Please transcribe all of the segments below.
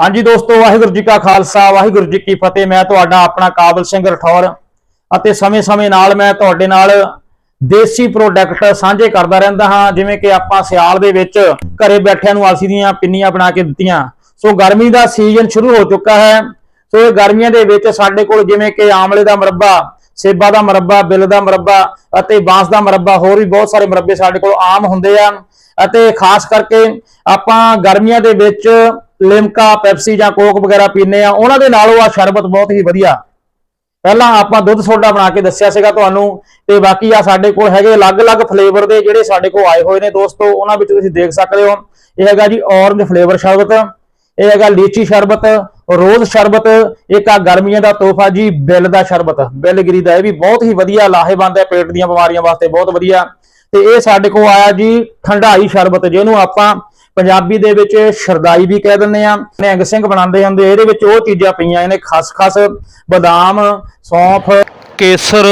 ਹਾਂਜੀ ਦੋਸਤੋ, ਵਾਹਿਗੁਰੂ ਜੀ ਕਾ ਖਾਲਸਾ, ਵਾਹਿਗੁਰੂ ਜੀ ਕੀ ਫਤਿਹ। ਮੈਂ ਤੁਹਾਡਾ ਆਪਣਾ ਕਾਬਲ ਸਿੰਘ ਰਠੌਰ ਅਤੇ ਸਮੇਂ-ਸਮੇਂ ਨਾਲ ਮੈਂ ਤੁਹਾਡੇ ਨਾਲ ਦੇਸੀ ਪ੍ਰੋਡਕਟ ਸਾਂਝੇ ਕਰਦਾ ਰਹਿੰਦਾ ਹਾਂ। ਜਿਵੇਂ ਕਿ ਆਪਾਂ ਸਿਆਲ ਦੇ ਵਿੱਚ ਘਰੇ ਬੈਠਿਆਂ ਨੂੰ ਆਲਸੀ ਦੀਆਂ ਪਿੰਨੀਆਂ ਬਣਾ ਕੇ ਦਿੱਤੀਆਂ। ਸੋ ਗਰਮੀ ਦਾ ਸੀਜ਼ਨ ਸ਼ੁਰੂ ਹੋ ਚੁੱਕਾ ਹੈ। ਸੋ ਇਹ ਗਰਮੀਆਂ ਦੇ ਵਿੱਚ ਸਾਡੇ ਕੋਲ ਜਿਵੇਂ ਕਿ ਆਮਲੇ ਦਾ ਮੁਰੱਬਾ, ਸੇਬਾ ਦਾ ਮੁਰੱਬਾ, ਬਿੱਲ ਦਾ ਮੁਰੱਬਾ ਅਤੇ ਬਾਂਸ ਦਾ ਮੁਰੱਬਾ, ਹੋਰ ਵੀ ਬਹੁਤ ਸਾਰੇ ਮੁਰੱਬੇ ਸਾਡੇ ਕੋਲ ਆਮ ਹੁੰਦੇ ਆ। ਅਤੇ ਖਾਸ ਕਰਕੇ ਆਪਾਂ ਗਰਮੀਆਂ ਦੇ ਵਿੱਚ ਲਿਮਕਾ, ਪੈਪਸੀ ਜਾਂ ਕੋਕ ਵਗੈਰਾ ਪੀਂਦੇ ਆ, ਉਹਨਾਂ ਦੇ ਨਾਲੋਂ ਆ ਸ਼ਰਬਤ ਬਹੁਤ ਹੀ ਵਧੀਆ। ਪਹਿਲਾਂ ਆਪਾਂ ਦੁੱਧ ਸੋਡਾ ਬਣਾ ਕੇ ਦੱਸਿਆ ਸੀਗਾ ਤੁਹਾਨੂੰ, ਤੇ ਬਾਕੀ ਆ ਸਾਡੇ ਕੋਲ ਹੈਗੇ ਅਲੱਗ-ਅਲੱਗ ਫਲੇਵਰ ਦੇ ਜਿਹੜੇ ਸਾਡੇ ਕੋਲ ਆਏ ਹੋਏ ਨੇ ਦੋਸਤੋ, ਉਹਨਾਂ ਵਿੱਚ ਤੁਸੀਂ ਦੇਖ ਸਕਦੇ ਹੋ। ਇਹ ਹੈਗਾ ਜੀ ਔਰੰਜ ਫਲੇਵਰ ਸ਼ਰਬਤ, ਇਹ ਹੈਗਾ ਲੀਚੀ ਸ਼ਰਬਤ ਰੋਜ਼ ਸ਼ਰਬਤ, ਇੱਕ ਆ ਗਰਮੀਆਂ ਦਾ ਤੋਹਫਾ ਜੀ, ਬਿੱਲ ਦਾ ਸ਼ਰਬਤ। ਬਿੱਲਗਿਰੀ ਦਾ ਇਹ ਵੀ ਬਹੁਤ ਹੀ ਵਧੀਆ, ਲਾਹੇਵੰਦ ਹੈ ਪੇਟ ਦੀਆਂ ਬਿਮਾਰੀਆਂ ਵਾਸਤੇ ਬਹੁਤ ਵਧੀਆ। ਤੇ ਇਹ ਸਾਡੇ ਕੋਲ ਆਇਆ ਜੀ, ਠੰਡਾਈ ਸ਼ਰਬਤ, ਜਿਹਨੂੰ ਆਪਾਂ ਪੰਜਾਬੀ ਦੇ ਵਿੱਚ ਸ਼ਰਦਾਈ ਵੀ ਕਹਿ ਦਿੰਦੇ ਆ, ਨਿਹੰਗ ਸਿੰਘ ਬਣਾਉਂਦੇ ਹੁੰਦੇ ਇਹਦੇ ਵਿੱਚ ਉਹ ਚੀਜ਼ਾਂ ਪਈਆਂ ਇਹਨੇ ਖਸਖਸ ਬਦਾਮ, ਸੌਂਫ, ਕੇਸਰ,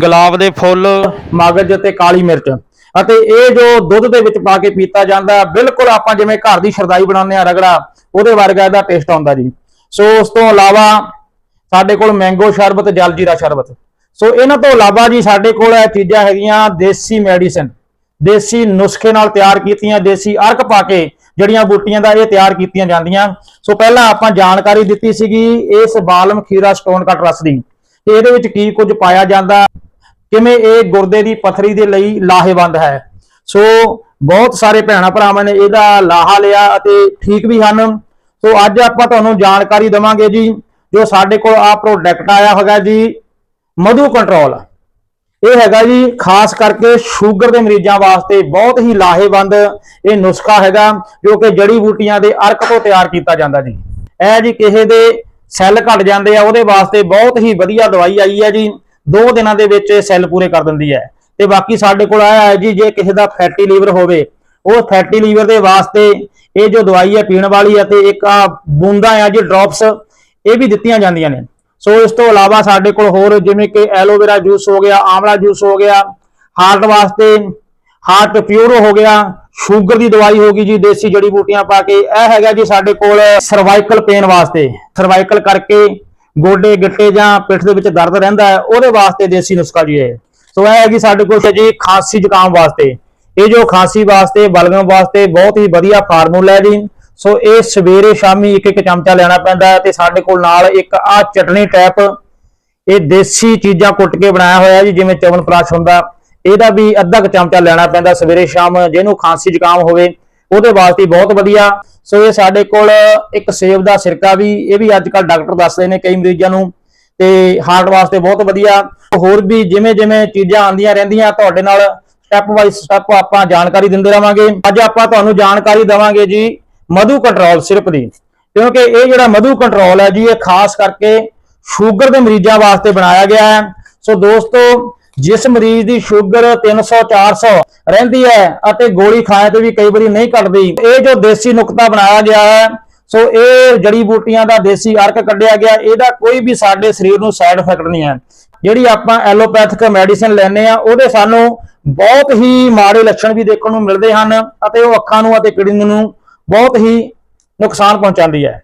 ਗੁਲਾਬ ਦੇ ਫੁੱਲ, ਮਗਜ ਤੇ ਕਾਲੀ ਮਿਰਚ। ਅਤੇ ਇਹ ਜੋ ਦੁੱਧ ਦੇ ਵਿੱਚ ਪਾ ਕੇ ਪੀਤਾ ਜਾਂਦਾ, ਬਿਲਕੁਲ ਆਪਾਂ ਜਿਵੇਂ ਘਰ ਦੀ ਸ਼ਰਦਾਈ ਬਣਾਉਂਦੇ ਆ ਰਗੜਾ, ਉਹਦੇ ਵਰਗਾ ਇਹਦਾ ਟੇਸਟ ਆਉਂਦਾ ਜੀ। ਸੋ ਉਸ ਤੋਂ ਇਲਾਵਾ ਸਾਡੇ ਕੋਲ ਮੈਂਗੋ ਸ਼ਰਬਤ ਜਲਜੀਰਾ ਸ਼ਰਬਤ। ਸੋ ਇਹਨਾਂ ਤੋਂ ਇਲਾਵਾ ਜੀ ਸਾਡੇ ਕੋਲ ਇਹ ਚੀਜ਼ਾਂ ਹੈਗੀਆਂ, ਦੇਸੀ ਮੈਡੀਸਨ ਦੇਸੀ ਨੁਸਖੇ ਨਾਲ ਤਿਆਰ ਕੀਤੀਆਂ, ਦੇਸੀ ਅਰਕ ਪਾ ਕੇ ਜਿਹੜੀਆਂ ਬੂਟੀਆਂ ਦਾ ਇਹ ਤਿਆਰ ਕੀਤੀਆਂ ਜਾਂਦੀਆਂ। ਸੋ ਪਹਿਲਾਂ ਆਪਾਂ ਜਾਣਕਾਰੀ ਦਿੱਤੀ ਸੀਗੀ ਇਸ ਬਾਲਮ ਖੀਰਾ ਸਟੋਨ ਕੱਟ ਰਸ ਦੀ ਤੇ ਇਹਦੇ ਵਿੱਚ ਕੀ ਕੁਝ ਪਾਇਆ ਜਾਂਦਾ, ਕਿਵੇਂ ਇਹ ਗੁਰਦੇ ਦੀ ਪਥਰੀ ਦੇ ਲਈ ਲਾਹੇਵੰਦ ਹੈ। ਸੋ ਬਹੁਤ ਸਾਰੇ ਭੈਣਾ ਭਰਾਵਾਂ ਨੇ ਇਹਦਾ ਲਾਹਾ ਲਿਆ ਅਤੇ ਠੀਕ ਵੀ ਹਨ। ਸੋ ਅੱਜ ਆਪਾਂ ਤੁਹਾਨੂੰ ਜਾਣਕਾਰੀ ਦਵਾਂਗੇ ਜੀ, ਜੋ ਸਾਡੇ ਕੋਲ ਆ ਪ੍ਰੋਡਕਟ ਆਇਆ ਹੈਗਾ ਜੀ, ਮਧੂ ਕੰਟਰੋਲ ਇਹ ਹੈਗਾ ਜੀ, ਖਾਸ ਕਰਕੇ ਸ਼ੂਗਰ ਦੇ ਮਰੀਜ਼ਾਂ ਵਾਸਤੇ ਬਹੁਤ ਹੀ ਲਾਹੇਵੰਦ ਇਹ ਨੁਸਖਾ ਹੈਗਾ, ਜੋ ਕਿ ਜੜੀ ਬੂਟੀਆਂ ਦੇ ਅਰਕ ਤੋਂ ਤਿਆਰ ਕੀਤਾ ਜਾਂਦਾ ਜੀ। ਇਹ ਜੀ ਕਿਸੇ ਦੇ ਸੈੱਲ ਘਟ ਜਾਂਦੇ ਆ, ਉਹਦੇ ਵਾਸਤੇ ਬਹੁਤ ਹੀ ਵਧੀਆ ਦਵਾਈ ਆਈ ਹੈ ਜੀ। ਦੋ ਦਿਨਾਂ ਦੇ ਵਿੱਚ ਇਹ ਸੈੱਲ ਪੂਰੇ ਕਰ ਦਿੰਦੀ ਹੈ। ਤੇ ਬਾਕੀ ਸਾਡੇ ਕੋਲ ਆਇਆ ਹੈ ਜੀ, ਜੇ ਕਿਸੇ ਦਾ ਫੈਟੀ ਲੀਵਰ ਹੋਵੇ, ਉਹ ਫੈਟੀ ਲੀਵਰ ਦੇ ਵਾਸਤੇ ਇਹ ਜੋ ਦਵਾਈ ਹੈ ਪੀਣ ਵਾਲੀ ਹੈ ਤੇ ਇੱਕ ਆ ਬੂੰਦਾਂ ਆ ਜੀ, ਡ੍ਰੌਪਸ, ਇਹ ਵੀ ਦਿੱਤੀਆਂ ਜਾਂਦੀਆਂ ਨੇ। ਸੋ ਇਸ ਤੋਂ ਇਲਾਵਾ ਸਾਡੇ ਕੋਲ ਹੋਰ ਜਿਵੇਂ ਕਿ ਐਲੋਵੇਰਾ ਜੂਸ ਹੋ ਗਿਆ ਆਮਲਾ ਜੂਸ ਹੋ ਗਿਆ ਹਾਰਟ ਵਾਸਤੇ ਹਾਰਟ ਪਿਓਰੋ ਹੋ ਗਿਆ ਸ਼ੂਗਰ ਦੀ ਦਵਾਈ ਹੋ ਗਈ ਜੀ, ਦੇਸੀ ਜੜੀ ਬੂਟੀਆਂ ਪਾ ਕੇ। ਇਹ ਹੈਗਾ ਜੀ ਸਾਡੇ ਕੋਲ ਸਰਵਾਈਕਲ ਪੇਨ ਵਾਸਤੇ। ਸਰਵਾਈਕਲ ਕਰਕੇ ਗੋਡੇ, ਗਿੱਟੇ ਜਾਂ ਪਿੱਠ ਦੇ ਵਿੱਚ ਦਰਦ ਰਹਿੰਦਾ ਹੈ, ਉਹਦੇ ਵਾਸਤੇ ਦੇਸੀ ਨੁਸਖਾ ਜੀ ਹੈ ਸੋ ਇਹ ਹੈਗੀ ਸਾਡੇ ਕੋਲ ਜੀ ਖਾਂਸੀ ਜ਼ੁਕਾਮ ਵਾਸਤੇ। ਇਹ ਜੋ ਖਾਂਸੀ ਵਾਸਤੇ, ਬਲਗਮ ਵਾਸਤੇ ਬਹੁਤ ਹੀ ਵਧੀਆ ਫਾਰਮੂਲਾ ਹੈ ਜੀ। ਸੋ ਇਹ ਸਵੇਰੇ ਸ਼ਾਮੀ ਇੱਕ ਇੱਕ ਚਮਚਾ ਲੈਣਾ ਪੈਂਦਾ ਹੈ ਤੇ ਸਾਡੇ ਕੋਲ ਨਾਲ ਇੱਕ ਆ ਚਟਣੀ ਟੈਪ, ਇਹ ਦੇਸੀ ਚੀਜ਼ਾਂ ਕੁੱਟ ਕੇ ਬਣਾਇਆ ਹੋਇਆ ਜੀ, ਜਿਵੇਂ ਚਵਨ ਪ੍ਰਾਸ਼ ਹੁੰਦਾ। ਇਹਦਾ ਵੀ ਅੱਧਾ ਕੁ ਚਮਚਾ ਲੈਣਾ ਪੈਂਦਾ ਸਵੇਰੇ ਸ਼ਾਮ, ਜਿਹਨੂੰ ਖਾਂਸੀ ਜ਼ੁਕਾਮ ਹੋਵੇ, ਉਹਦੇ ਵਾਸਤੇ ਬਹੁਤ ਵਧੀਆ। ਸੋ ਇਹ ਸਾਡੇ ਕੋਲ ਇੱਕ ਸੇਬ ਦਾ ਸਿਰਕਾ ਵੀ, ਇਹ ਵੀ ਅੱਜ ਕੱਲ ਡਾਕਟਰ ਦੱਸਦੇ ਨੇ ਕਈ ਮਰੀਜ਼ਾਂ ਨੂੰ, ਤੇ ਹਾਰਟ ਵਾਸਤੇ ਬਹੁਤ ਵਧੀਆ। ਹੋਰ ਵੀ ਜਿਵੇਂ ਜਿਵੇਂ ਚੀਜ਼ਾਂ ਆਉਂਦੀਆਂ ਰਹਿੰਦੀਆਂ, ਤੁਹਾਡੇ ਨਾਲ ਸਟੈਪ ਬਾਈ ਸਟੈਪ ਆਪਾਂ ਜਾਣਕਾਰੀ ਦਿੰਦੇ ਰਵਾਂਗੇ। ਅੱਜ ਆਪਾਂ ਤੁਹਾਨੂੰ ਜਾਣਕਾਰੀ ਦੇਵਾਂਗੇ ਜੀ ਮਧੂ ਕੰਟਰੋਲ ਸਿਰਪ ਦੀ। ਕਿਉਂਕਿ ਇਹ ਜਿਹੜਾ ਮਧੂ ਕੰਟਰੋਲ ਹੈ ਜੀ, ਇਹ ਖਾਸ ਕਰਕੇ ਸ਼ੂਗਰ ਦੇ ਮਰੀਜ਼ਾਂ ਵਾਸਤੇ ਬਣਾਇਆ ਗਿਆ ਹੈ। ਸੋ ਦੋਸਤੋ, ਜਿਸ ਮਰੀਜ਼ ਦੀ ਸ਼ੂਗਰ 300 400 ਰਹਿੰਦੀ ਹੈ ਅਤੇ ਗੋਲੀ ਖਾਣ ਤੇ ਵੀ ਕਈ ਵਾਰੀ ਨਹੀਂ ਘਟਦੀ, ਇਹ ਜੋ ਦੇਸੀ ਨੁਕਤਾ ਬਣਾਇਆ ਗਿਆ ਹੈ, ਸੋ ਇਹ ਜੜੀ ਬੂਟੀਆਂ ਦਾ ਦੇਸੀ ਅਰਕ ਕੱਢਿਆ ਗਿਆ, ਇਹਦਾ ਕੋਈ ਵੀ ਸਾਡੇ ਸਰੀਰ ਨੂੰ ਸਾਈਡ ਇਫੈਕਟ ਨਹੀਂ ਹੈ। ਜਿਹੜੀ ਆਪਾਂ ਐਲੋਪੈਥਿਕ ਮੈਡੀਸਿਨ ਲੈਨੇ ਆ ਉਹਦੇ ਸਾਨੂੰ ਬਹੁਤ ਹੀ ਮਾੜੇ ਲੱਛਣ ਵੀ ਦੇਖਣ ਨੂੰ ਮਿਲਦੇ ਹਨ ਅਤੇ ਉਹ ਅੱਖਾਂ ਨੂੰ ਅਤੇ ਕਿਡਨੀ ਨੂੰ ਬਹੁਤ ਹੀ ਨੁਕਸਾਨ ਪਹੁੰਚਾਉਂਦੀ ਹੈ।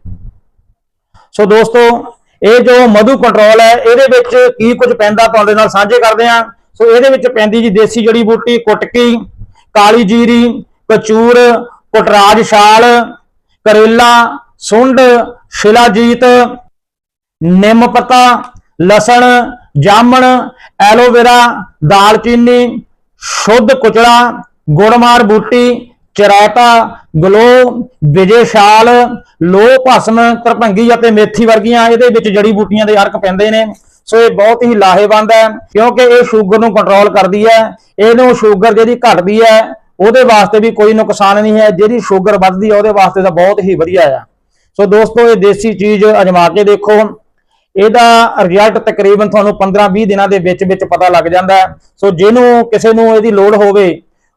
ਸੋ ਦੋਸਤੋ, ਇਹ ਜੋ ਮਧੂ ਕੰਟਰੋਲ ਹੈ, ਇਹਦੇ ਵਿੱਚ ਕੀ ਕੁਝ ਪੈਂਦਾ ਤੁਹਾਡੇ ਨਾਲ ਸਾਂਝੇ ਕਰਦੇ ਹਾਂ। ਸੋ ਇਹਦੇ ਵਿੱਚ ਪੈਂਦੀ ਜੀ ਦੇਸੀ ਜੜੀ ਬੂਟੀ, ਕੁਟਕੀ, ਕਾਲੀ ਜੀਰੀ, ਕਚੂਰ, ਕੁਟਰਾਜ ਛਾਲ, ਕਰੇਲਾ, ਸੁੰਡ, ਸ਼ਿਲਾਜੀਤ, ਨਿੰਮ ਪੱਤਾ, ਲਸਣ, ਜਾਮਣ, ਐਲੋਵੇਰਾ, ਦਾਲਚੀਨੀ, ਸ਼ੁੱਧ ਕੁਚਲਾ ਗੁੜਮਾਰ ਬੂਟੀ ਚਰਾਟਾ ਗਲੋ ਵਿਜੇਸ਼ਾਲ ਲੋ ਭਸਮ ਤਰਪੰਗੀ ਅਤੇ ਮੇਥੀ ਵਰਗੀਆਂ ਇਹਦੇ ਵਿੱਚ ਜੜੀ ਬੂਟੀਆਂ ਦੇ ਅਰਕ ਪੈਂਦੇ ਨੇ। ਸੋ ਇਹ ਬਹੁਤ ਹੀ ਲਾਹੇਵੰਦ ਹੈ, ਕਿਉਂਕਿ ਇਹ ਸ਼ੂਗਰ ਨੂੰ ਕੰਟਰੋਲ ਕਰਦੀ ਹੈ, ਇਹਨੂੰ ਸ਼ੂਗਰ ਜਿਹੜੀ ਘਟਦੀ ਹੈ, ਉਹਦੇ ਵਾਸਤੇ ਵੀ ਕੋਈ ਨੁਕਸਾਨ ਨਹੀਂ ਹੈ, ਜਿਹੜੀ ਸ਼ੂਗਰ ਵੱਧਦੀ ਹੈ ਉਹਦੇ ਵਾਸਤੇ ਤਾਂ ਬਹੁਤ ਹੀ ਵਧੀਆ ਆ। ਸੋ ਦੋਸਤੋ, ਇਹ ਦੇਸੀ ਚੀਜ਼ ਅਜਮਾ ਕੇ ਦੇਖੋ। ਇਹਦਾ ਰਿਜ਼ਲਟ ਤਕਰੀਬਨ ਤੁਹਾਨੂੰ 15-20 ਦਿਨਾਂ ਦੇ ਵਿੱਚ ਵਿੱਚ ਪਤਾ ਲੱਗ ਜਾਂਦਾ ਸੋ ਜਿਹਨੂੰ ਕਿਸੇ ਨੂੰ ਇਹਦੀ ਲੋੜ ਹੋਵੇ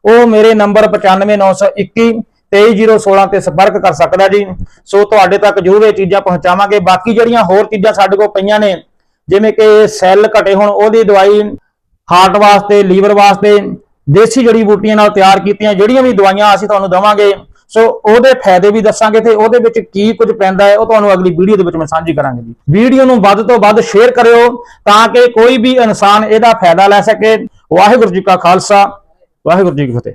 ਉਹ ਮੇਰੇ ਨੰਬਰ 95921 23016 ਤੇ ਸੰਪਰਕ ਕਰ ਸਕਦਾ ਜੀ। ਸੋ ਤੁਹਾਡੇ ਤੱਕ ਜ਼ਰੂਰ ਇਹ ਚੀਜ਼ਾਂ ਪਹੁੰਚਾਵਾਂਗੇ। ਬਾਕੀ ਜਿਹੜੀਆਂ ਹੋਰ ਚੀਜ਼ਾਂ ਸਾਡੇ ਕੋਲ ਪਈਆਂ ਨੇ, ਜਿਵੇਂ ਕਿ ਸੈੱਲ ਘਟੇ ਹੁਣ, ਉਹਦੀ ਦਵਾਈ ਹਾਰਟ ਵਾਸਤੇ, ਲੀਵਰ ਵਾਸਤੇ, ਦੇਸੀ ਜੜੀ ਬੂਟੀਆਂ ਨਾਲ ਤਿਆਰ ਕੀਤੀਆਂ, ਜਿਹੜੀਆਂ ਵੀ ਦਵਾਈਆਂ ਅਸੀਂ ਤੁਹਾਨੂੰ ਦਵਾਂਗੇ। ਸੋ ਉਹਦੇ ਫਾਇਦੇ ਵੀ ਦੱਸਾਂਗੇ ਤੇ ਉਹਦੇ ਵਿੱਚ ਕੀ ਕੁਝ ਪੈਂਦਾ ਹੈ, ਉਹ ਤੁਹਾਨੂੰ ਅਗਲੀ ਵੀਡੀਓ ਦੇ ਵਿੱਚ ਮੈਂ ਸਾਂਝੀ ਕਰਾਂਗੇ ਜੀ। ਵੀਡੀਓ ਨੂੰ ਵੱਧ ਤੋਂ ਵੱਧ ਸ਼ੇਅਰ ਕਰਿਓ ਤਾਂ ਕਿ ਕੋਈ ਵੀ ਇਨਸਾਨ ਇਹਦਾ ਫਾਇਦਾ ਲੈ ਸਕੇ। ਵਾਹਿਗੁਰੂ ਜੀ ਕਾ ਖਾਲਸਾ। ਵਾਹਿਗੁਰੂ ਜੀ ਕੀ ਫਤਿਹ।